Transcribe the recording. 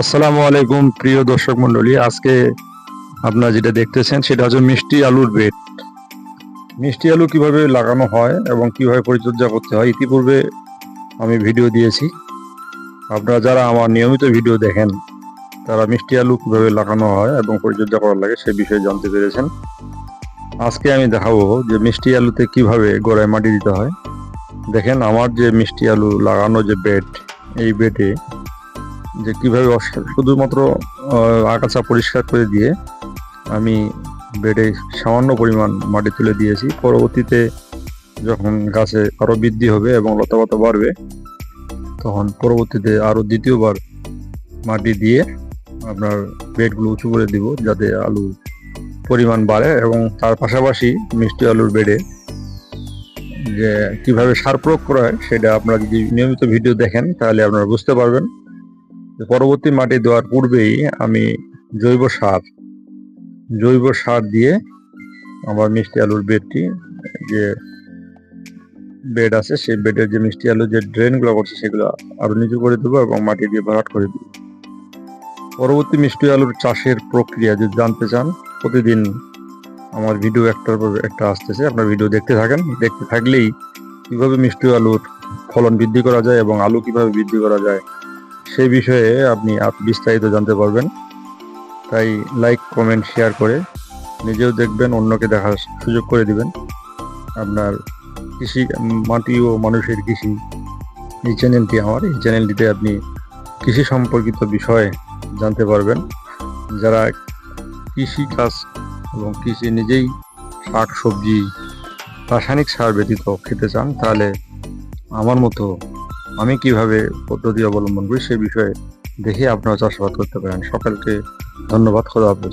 আসসালামু আলাইকুম, প্রিয় দর্শক মন্ডলী আজকে আপনারা যেটা দেখতেছেন, সেটা হচ্ছে মিষ্টি আলুর বেড মিষ্টি আলু কীভাবে লাগানো হয় এবং কীভাবে পরিচর্যা করতে হয়, ইতিপূর্বে আমি ভিডিও দিয়েছি। আপনারা যারা আমার নিয়মিত ভিডিও দেখেন, তারা মিষ্টি আলু কীভাবে লাগানো হয় এবং পরিচর্যা করা লাগে, সে বিষয়ে জানতে পেরেছেন। আজকে আমি দেখাবো যে মিষ্টি আলুতে কীভাবে গোড়ায় মাটি দিতে হয়। দেখেন, আমার যে মিষ্টি আলু লাগানো যে বেড এই বেডে যে কীভাবে শুধুমাত্র আগাছা পরিষ্কার করে দিয়ে আমি বেডে সামান্য পরিমাণ মাটি তুলে দিয়েছি। পরবর্তীতে যখন গাছে আরও বৃদ্ধি হবে এবং লতাপাতা বাড়বে, তখন পরবর্তীতে আরও দ্বিতীয়বার মাটি দিয়ে আপনার বেডগুলো উঁচু করে দিব যাতে আলু পরিমাণ বাড়ে এবং তার পাশাপাশি মিষ্টি আলুর বেডে যে কীভাবে সার প্রয়োগ করা হয় সেটা আপনারা যদি নিয়মিত ভিডিও দেখেন তাহলে আপনারা বুঝতে পারবেন। পরবর্তী মাটি দেওয়ার পূর্বেই আমি জৈব সার জৈব সার দিয়ে আমার মিষ্টি আলুর বেডটি, যে বেড আছে, সেই বেডের যে মিষ্টি আলু যে ড্রেনগুলো করছে, সেগুলো আরও নিচু করে দেবো এবং মাটি দিয়ে ভরাট করে দেবো। পরবর্তী মিষ্টি আলুর চাষের প্রক্রিয়া যদি জানতে চান, প্রতিদিন আমার ভিডিও একটার পর একটা আসতেছে, আপনার ভিডিও দেখতে থাকেন। দেখতে থাকলেই কীভাবে মিষ্টি আলুর ফলন বৃদ্ধি করা যায় এবং আলু কীভাবে বৃদ্ধি করা যায় সেই বিষয়ে আপনি বিস্তারিত জানতে পারবেন। তাই লাইক কমেন্ট শেয়ার করে নিজেও দেখবেন, অন্যকে দেখার সুযোগ করে দিবেন। আপনার কৃষি, মাটি ও মানুষের কৃষি এই চ্যানেলটি আমার। এই চ্যানেলটিতে আপনি কৃষি সম্পর্কিত বিষয়ে জানতে পারবেন। যারা কৃষি কাজ এবং কৃষি নিজেই শাক, সবজি, রাসায়নিক সার ব্যতীত খেতে চান, তাহলে আমার মতো আমি কীভাবে পদ্ধতি অবলম্বন করি সে বিষয়ে দেখে আপনারা চাষাবাদ করতে পারেন। সকালকে ধন্যবাদ, খোদা হাফেজ।